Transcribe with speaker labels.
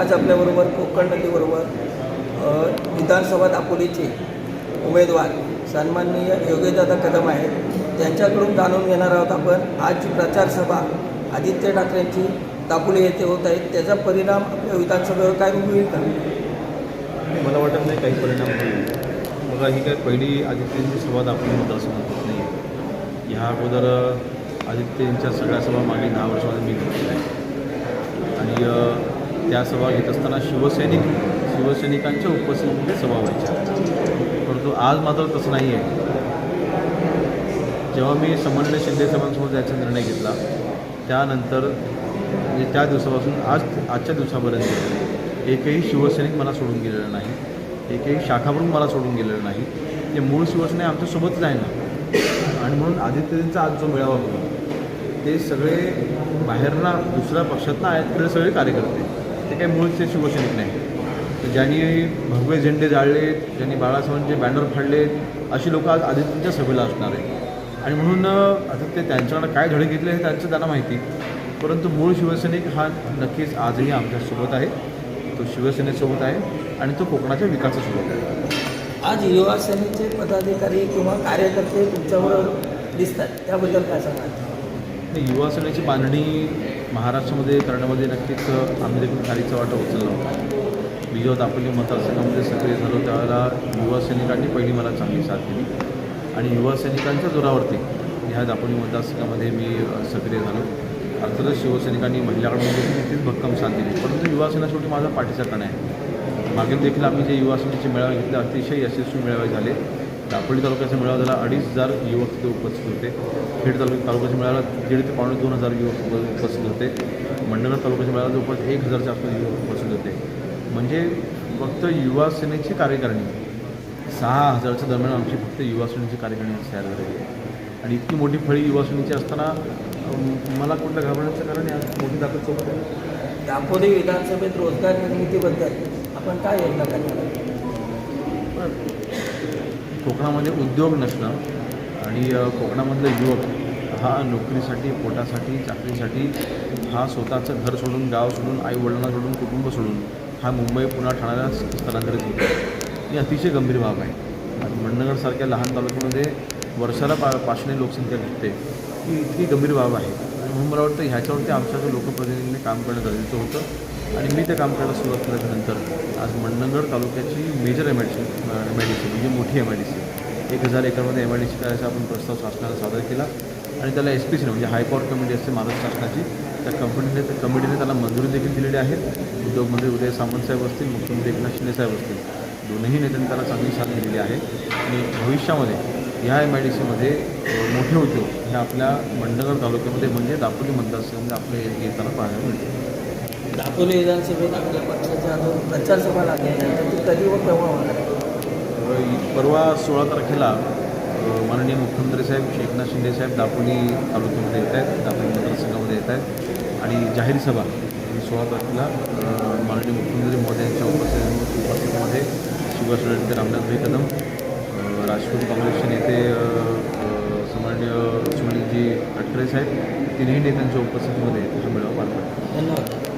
Speaker 1: आज आपल्याबरोबर कोकण नदीबरोबर विधानसभा दापोलीचे उमेदवार सन्माननीय योगेशदादा कदम आहेत. त्यांच्याकडून जाणून घेणार आहोत आपण. आज जी प्रचार सभा आदित्य ठाकरेंची दापोली येथे होत आहे. त्याचा परिणाम आपल्या विधानसभेवर काय होईल का?
Speaker 2: मला वाटत नाही काही परिणाम होईल. मला ही काय पहिली आदित्यची सभा दाखवून मतदारसंघात होत नाही. आहे ह्या अगोदर आदित्यंच्या सगळ्या सभा मागील दहा वर्षामध्ये मी घेतलेल्या आहे आणि त्या सभा घेत असताना शिवसैनिक शिवसैनिकांच्या उपस्थितीमध्ये सभा व्हायच्या. परंतु आज मात्र तसं नाही आहे जेव्हा मी समन्वय शिंदे साहेबांसमोर जायचा निर्णय घेतला त्यानंतर म्हणजे त्या दिवसापासून आज आजच्या दिवसापर्यंत एकही शिवसैनिक मला सोडून गेलेला नाही एकही शाखाप्रमुख मला सोडून गेलेलं नाही. ते मूळ शिवसेना आमच्यासोबतच आहे ना. आणि म्हणून आदित्यजींचा आज जो मेळावा होता ते सगळे बाहेरना दुसऱ्या पक्षातनं आहेत ते सगळे कार्यकर्ते. ते काही मूळचे शिवसैनिक नाही. तर ज्यांनी भगवे झेंडे जाळले ज्यांनी बाळासाहेबांचे बॅनर फाडले अशी लोक आज आदित्यच्या सभेला असणार आहे आणि म्हणून आता ते त्यांच्याकडे काय धडे घेतले हे त्यांचं त्यांना माहिती. परंतु मूळ शिवसैनिक हा नक्कीच आजही आमच्यासोबत आहे. तो शिवसेनेसोबत आहे आणि तो कोकणाच्या विकासासोबत आहे.
Speaker 1: आज युवा सेनेचे पदाधिकारी किंवा कार्यकर्ते तुमच्याबरोबर दिसतात. त्याबद्दल काय सांगाल?
Speaker 2: आणि युवा सेनेची बांधणी महाराष्ट्रामध्ये करण्यामध्ये नक्कीच आम्ही देखील खालीचा वाटा उचलला होता. मी जेव्हा दापोली मतदारसंघामध्ये सक्रिय झालो त्यावेळेला युवा सैनिकांनी पहिली मला चांगली साथ दिली. आणि युवा सैनिकांच्या जोरावरती ह्या दापोली मतदारसंघामध्ये मी सक्रिय झालो. अर्थातच शिवसैनिकांनी महिलाकडून देखील भक्कम साथ दिली. परंतु युवा सेना शेवटी माझा पाठीचा कणा आहे. मागील देखील आम्ही जे युवा सेनेचे मेळावे घेतले अतिशय यशस्वी मेळावे झाले. दापोली तालुक्याच्या मेळाव्याला अडीच हजार युवक तिथे उपस्थित होते. खेड तालुक्या तालुक्याच्या मेळाव्याला दीड ते पावणे दोन हजार युवक उपस्थित होते. मंडणगड तालुक्याच्या मेळाव्याला जवळपास एक हजारच्या आसपास युवक उपस्थित होते. म्हणजे फक्त युवा सेनेची कार्यकारिणी. सहा हजारच्या दरम्यान आमची फक्त युवा सेनेची कार्यकारिणी तयार झालेली आहे. आणि इतकी मोठी फळी युवा सेनेची असताना मला कुठलं घाबरण्याचं कारण आहे मोठी ताकद सोबत आहे
Speaker 1: दापोली विधानसभेत रोजगार निर्मितीबद्दल आपण काय योजना करणार
Speaker 2: कोकणामध्ये उद्योग नसणं आणि कोकणामधलं युवक हा नोकरीसाठी पोटासाठी चाकरीसाठी हा स्वतःचं घर सोडून गाव सोडून आई वडिलांना सोडून कुटुंब सोडून हा मुंबई पुन्हा ठाण्याला स्थलांतरित होतो. ही अतिशय गंभीर बाब आहे. आज मंडणगडसारख्या लहान तालुक्यामध्ये वर्षाला पा पाचशे लोकसंख्या घटते. ही इतकी गंभीर बाब आहे. म्हणून मला वाटतं ह्याच्यावरती आमच्या लोकप्रतिनिधींनी काम करणं गरजेचं होतं. आणि मी ते काम करायला सुरुवात केल्यानंतर आज Mandangad तालुक्याची major M I D C M I D C म्हणजे मोठी एम आय डी सी एक हजार एकरमध्ये एम आय डी सी करायचा आपण प्रस्ताव शासनाला सादर केला. आणि त्याला एस पी सीने म्हणजे हायकोर्ट कमिटी असते महाराष्ट्र शासनाची त्या कंपनीने त्या कमिटीने त्याला मंजुरी देखील दिलेली आहे. उद्योगमंत्री उदय सामंत साहेब असतील मुख्यमंत्री एकनाथ शिंदे साहेब असतील. दोन्ही नेत्यांनी त्याला चांगली साथ दिलेली आहे. आणि भविष्यामध्ये ह्या एम आय डी सीमध्ये मोठे उद्योग हे आपल्या मंडणगड तालुक्यामध्ये म्हणजे दापोली मतदारसंघामध्ये आपले येताना पाहायला मिळतील
Speaker 1: दापोली विधानसभेत आपल्या पक्षाच्या अजून प्रचार सभा लागली कधी व केव्हा होणार?
Speaker 2: परवा सोळा तारखेला माननीय मुख्यमंत्री साहेब एकनाथ शिंदे साहेब दापोली तालुक्यामध्ये येत आहेत दापोली मतदारसंघामध्ये येत आहेत आणि जाहीर सभा ही सोळा तारखेला माननीय मुख्यमंत्री महोदयांच्या उपस्थिती उपस्थितीमध्ये शिवसेना नेते रामनाथभाई कदम राष्ट्रवादी काँग्रेसचे नेते अ, अ, अठ्ठेस आहेत तिन्ही नेत्यांच्या उपस्थितीमध्ये हा मेळावा पार पडतो
Speaker 1: धन्यवाद.